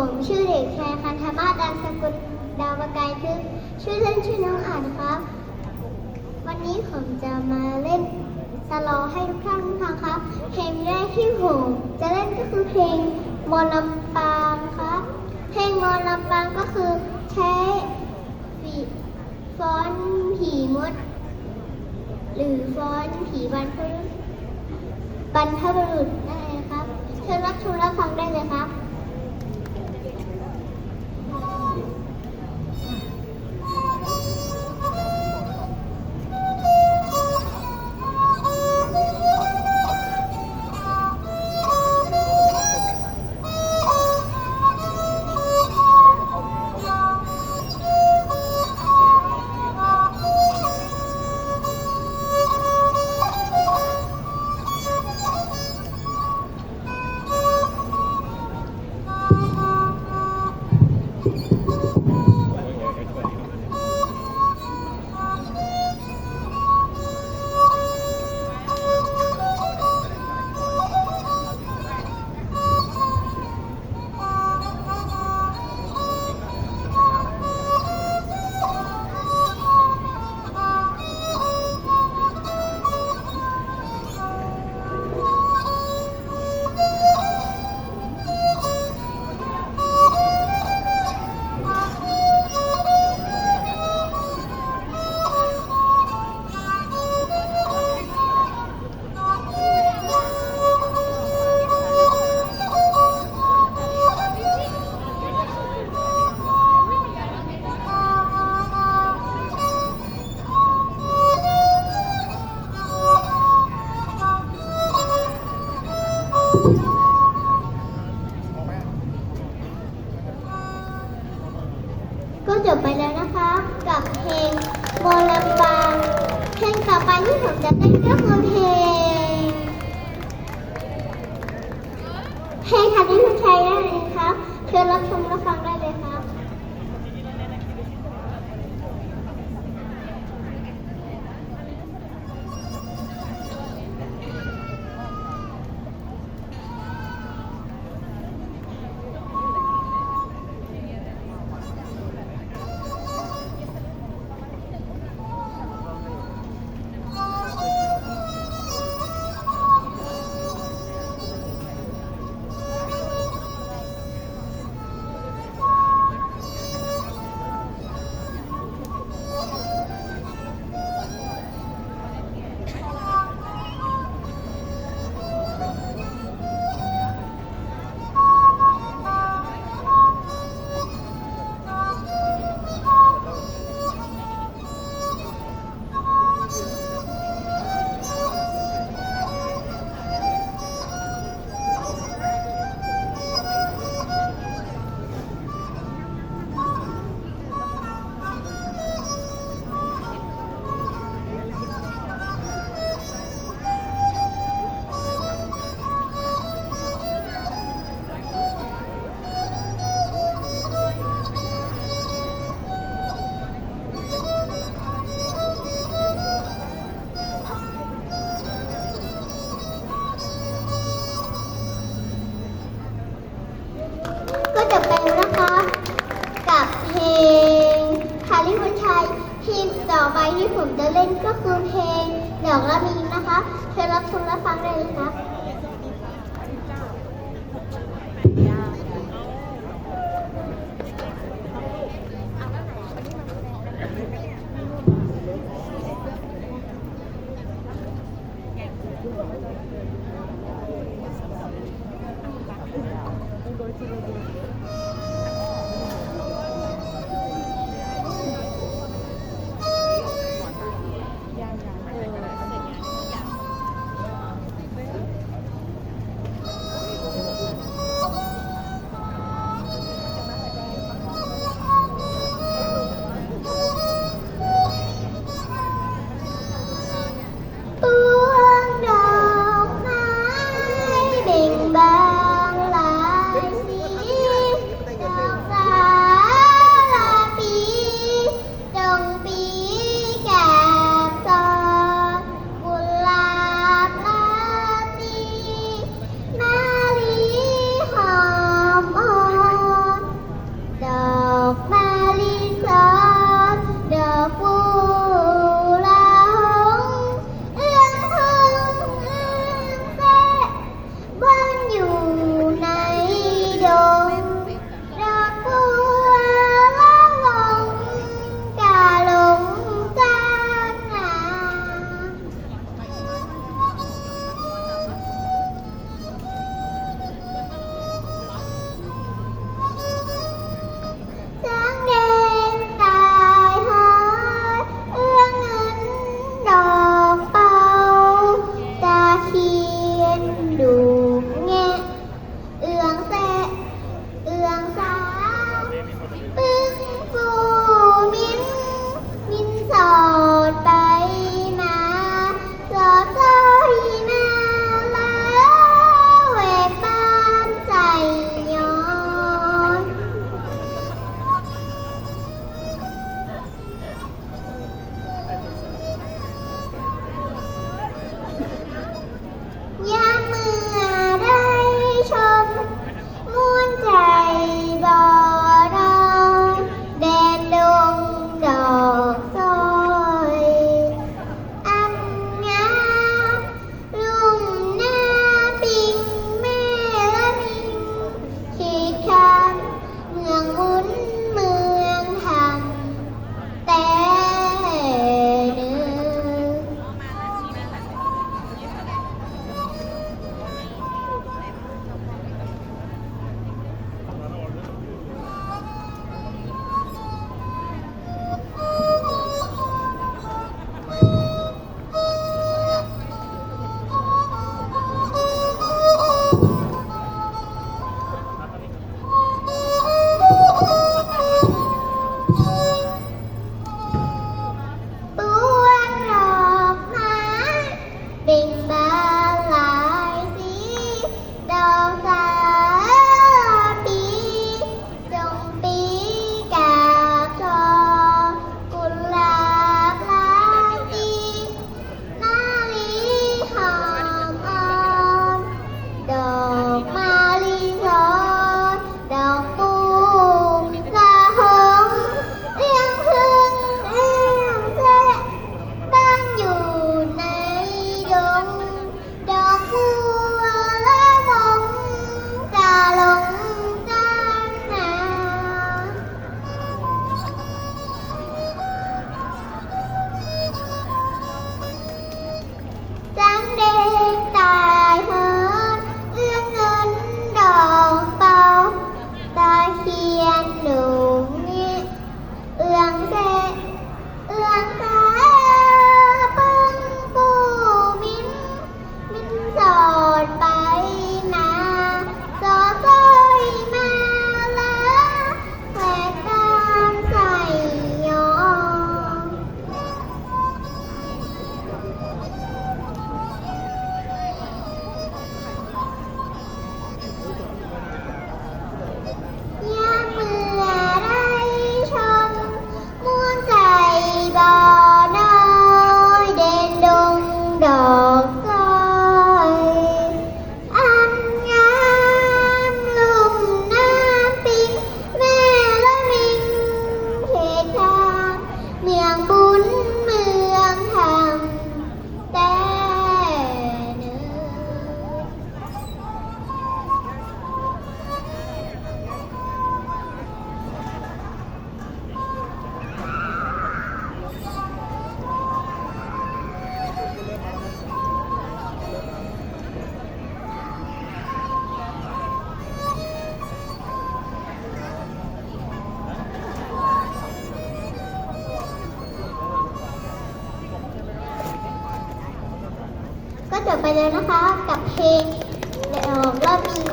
ผมชื่อเด็กชายคันธมาศดานสกุลดาวประกายคือชื่อเล่นชื่อน้องอ่านครับ วันนี้ผมจะมาเล่นสโลให้ทุกท่านฟังครับ เพลงแรกที่ผมจะเล่นก็คือเพลงมอลำปางครับ เพลงมอลำปางก็คือใช้ฝีฟ้อนผีมด หรือฟ้อนผีบรรพบุรุษบรรพบุรุษนั่นเองครับ เชิญรับชมรับฟังได้เลยครับ จะเป็นก็คือเพลงเพลงคันที่คุณชัยนั่นเลยครับเชิญรับชมรับฟังได้ ก็คือเพลงดอกละมีนะคะเชิญรับชมรับฟังได้เลยครั เลยนะคะ กับเพลงเริ่มมี